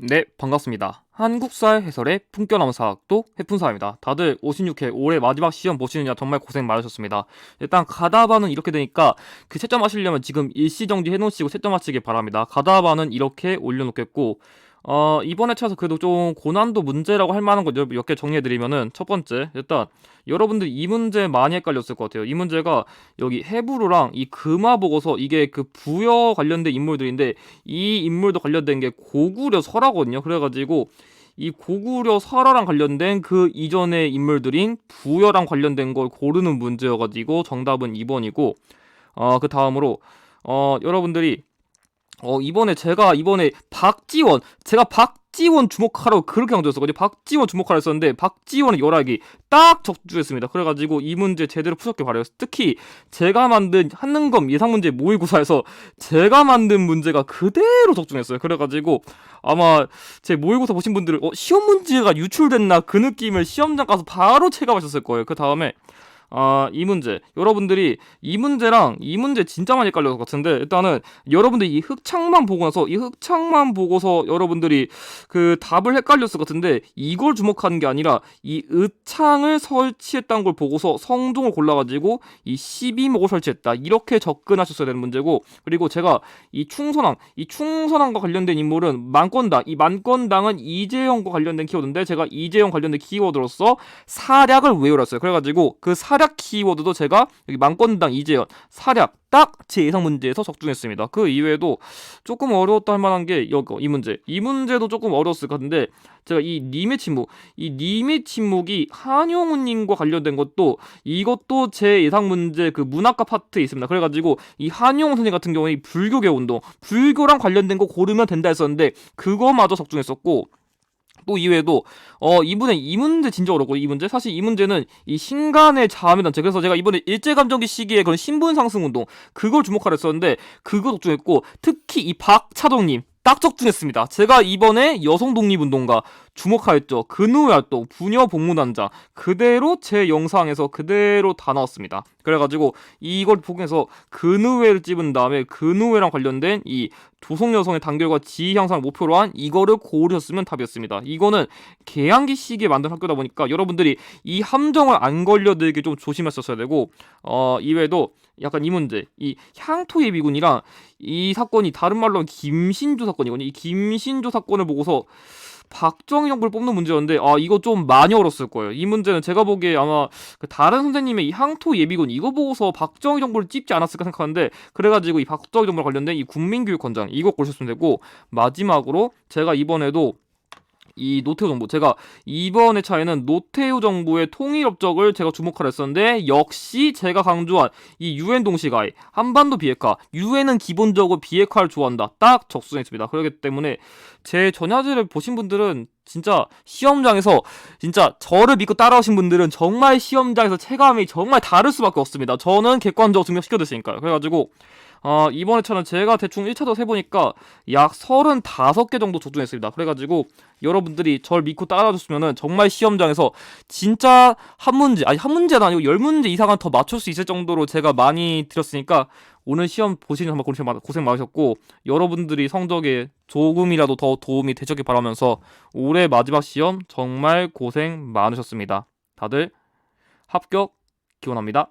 네, 반갑습니다. 한국사의 해설의 품격나무 사학도 해fun사입니다. 다들 56회 올해 마지막 시험 보시느냐 정말 고생 많으셨습니다. 일단 가다바는 이렇게 되니까 그 채점 하시려면 지금 일시정지 해놓으시고 채점 하시길 바랍니다. 가다바는 이렇게 올려놓겠고 어, 이번에 차서 그래도 좀 고난도 문제라고 할 만한 거몇개 정리해드리면은 첫 번째 일단 여러분들 이 문제 많이 헷갈렸을 것 같아요. 이 문제가 여기 해부루랑 이 금화 보고서 이게 그 부여 관련된 인물들인데 이 인물도 관련된 게 고구려 설화거든요. 그래가지고 이 고구려 설화랑 관련된 그 이전의 인물들인 부여랑 관련된 걸 고르는 문제여가지고 정답은 2번이고 어, 그 다음으로 어, 여러분들이 어, 이번에 제가 이번에 박지원, 제가 박지원 주목하라고 그렇게 강조했었거든요. 박지원 주목하라 했었는데, 박지원의 열악이 딱 적중했습니다. 그래가지고 이 문제 제대로 푸셨길 바래요. 특히 제가 만든 한능검 예상문제 모의고사에서 제가 만든 문제가 그대로 적중했어요. 그래가지고 아마 제 모의고사 보신 분들은 어, 시험 문제가 유출됐나 그 느낌을 시험장 가서 바로 체감하셨을 거예요. 그 다음에 아, 이 문제. 여러분들이 이 문제랑 이 문제 진짜 많이 헷갈릴 것 같은데, 일단은 여러분들이 이 흑창만 보고 나서, 이 흑창만 보고서 여러분들이 그 답을 헷갈렸을 것 같은데, 이걸 주목하는 게 아니라, 이 의창을 설치했다는 걸 보고서 성종을 골라가지고, 이 12목을 설치했다. 이렇게 접근하셨어야 되는 문제고, 그리고 제가 이 충선왕, 이 충선왕과 관련된 인물은 만권당, 이 만권당은 이재용과 관련된 키워드인데, 제가 이재용 관련된 키워드로서 사략을 외우랬어요. 그래가지고, 그 사략 사략 키워드도 제가 여기 만권당 이재현 사략 딱 제 예상 문제에서 적중했습니다. 그 이외에도 조금 어려웠다 할 만한 게 이 문제. 이 문제도 조금 어려웠을 것 같은데 제가 이 님의 침묵, 이 님의 침묵이 한용우님과 관련된 것도 이것도 제 예상 문제 그 문학과 파트에 있습니다. 그래가지고 이 한용우 선생 같은 경우에 이 불교계 운동, 불교랑 관련된 거 고르면 된다 했었는데 그거마저 적중했었고 또 이외에도 어 이분의 이 문제 진짜 어렵고 이 문제 사실 이 문제는 이 신간의 자매단체 그래서 제가 이번에 일제감정기 시기에 그런 신분 상승 운동 그걸 주목하려 했었는데 그거 적중했고 특히 이 박차동님 딱 적중했습니다. 제가 이번에 여성 독립운동가 주목하였죠. 근후의 활동, 부녀 복무단자 그대로 제 영상에서 그대로 다 나왔습니다. 그래가지고 이걸 보면서 근후회를 찝은 다음에 근후회랑 관련된 이 조성 여성의 단결과 지위 향상을 목표로 한 이거를 고르셨으면 답이었습니다. 이거는 개항기 시기에 만든 학교다 보니까 여러분들이 이 함정을 안 걸려들게 좀 조심했었어야 되고 어 이외에도 약간 이 문제 이 향토 예비군이랑 이 사건이 다른 말로 김신조 사건이거든요. 이 김신조 사건을 보고서 박정희 정부를 뽑는 문제였는데 아 이거 좀 많이 어렸을 거예요. 이 문제는 제가 보기에 아마 그 다른 선생님의 이 향토 예비군 이거 보고서 박정희 정부를 찝지 않았을까 생각하는데 그래가지고 이 박정희 정부와 관련된 이 국민교육원장 이거 고르셨으면 되고 마지막으로 제가 이번에도 이 노태우 정부. 제가 이번에 차에는 노태우 정부의 통일 업적을 제가 주목하려 했었는데 역시 제가 강조한 이 유엔 동시가해 한반도 비핵화 유엔은 기본적으로 비핵화를 좋아한다. 딱 적수했습니다. 그렇기 때문에 제 전야지를 보신 분들은 진짜 시험장에서 진짜 저를 믿고 따라오신 분들은 정말 시험장에서 체감이 정말 다를 수밖에 없습니다. 저는 객관적으로 증명시켜드으니까요. 그래가지고 어, 이번에 차는 제가 대충 1차도 세보니까 약 35개 정도 조준했습니다. 그래가지고 여러분들이 절 믿고 따라줬으면은 정말 시험장에서 진짜 한 문제, 아니 한 문제는 아니고 열 문제 이상은 더 맞출 수 있을 정도로 제가 많이 드렸으니까 오늘 시험 보시는 한번 고생, 고생 많으셨고 여러분들이 성적에 조금이라도 더 도움이 되셨길 바라면서 올해 마지막 시험 정말 고생 많으셨습니다. 다들 합격 기원합니다.